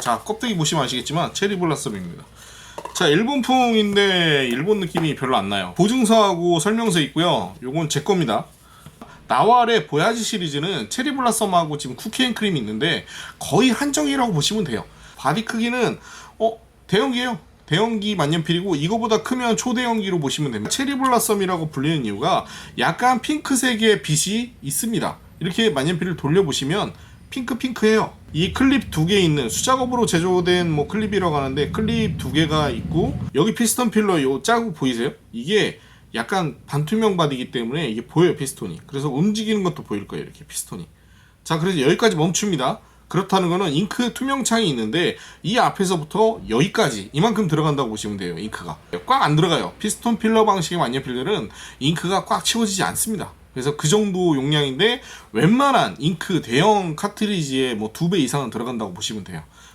자 껍데기 보시면 아시겠지만 체리 블라썸입니다. 자 일본풍인데 일본 느낌이 별로 안 나요. 보증서하고 설명서 있고요. 요건 제 겁니다. 나왈의 보야지 시리즈는 체리 블라썸하고 지금 쿠키앤크림이 있는데 거의 한정이라고 보시면 돼요. 바디 크기는 어 대형기예요. 대형기 만년필이고 이거보다 크면 초대형기로 보시면 됩니다. 체리 블라썸이라고 불리는 이유가 약간 핑크색의 빛이 있습니다. 이렇게 만년필을 돌려보시면 핑크핑크해요. 이 클립 두 개 있는 수작업으로 제조된 뭐 클립이라고 하는데 클립 두 개가 있고 여기 피스톤 필러 요 짜고 보이세요? 이게 약간 반투명 바디이기 때문에 이게 보여요 피스톤이. 그래서 움직이는 것도 보일 거예요 이렇게 피스톤이. 자 그래서 여기까지 멈춥니다. 그렇다는 거는 잉크 투명창이 있는데 이 앞에서부터 여기까지 이만큼 들어간다고 보시면 돼요 잉크가 꽉 안 들어가요 피스톤 필러 방식의 만년필들은 잉크가 꽉 채워지지 않습니다 그래서 그 정도 용량인데 웬만한 잉크 대형 카트리지에 뭐 두 배 이상은 들어간다고 보시면 돼요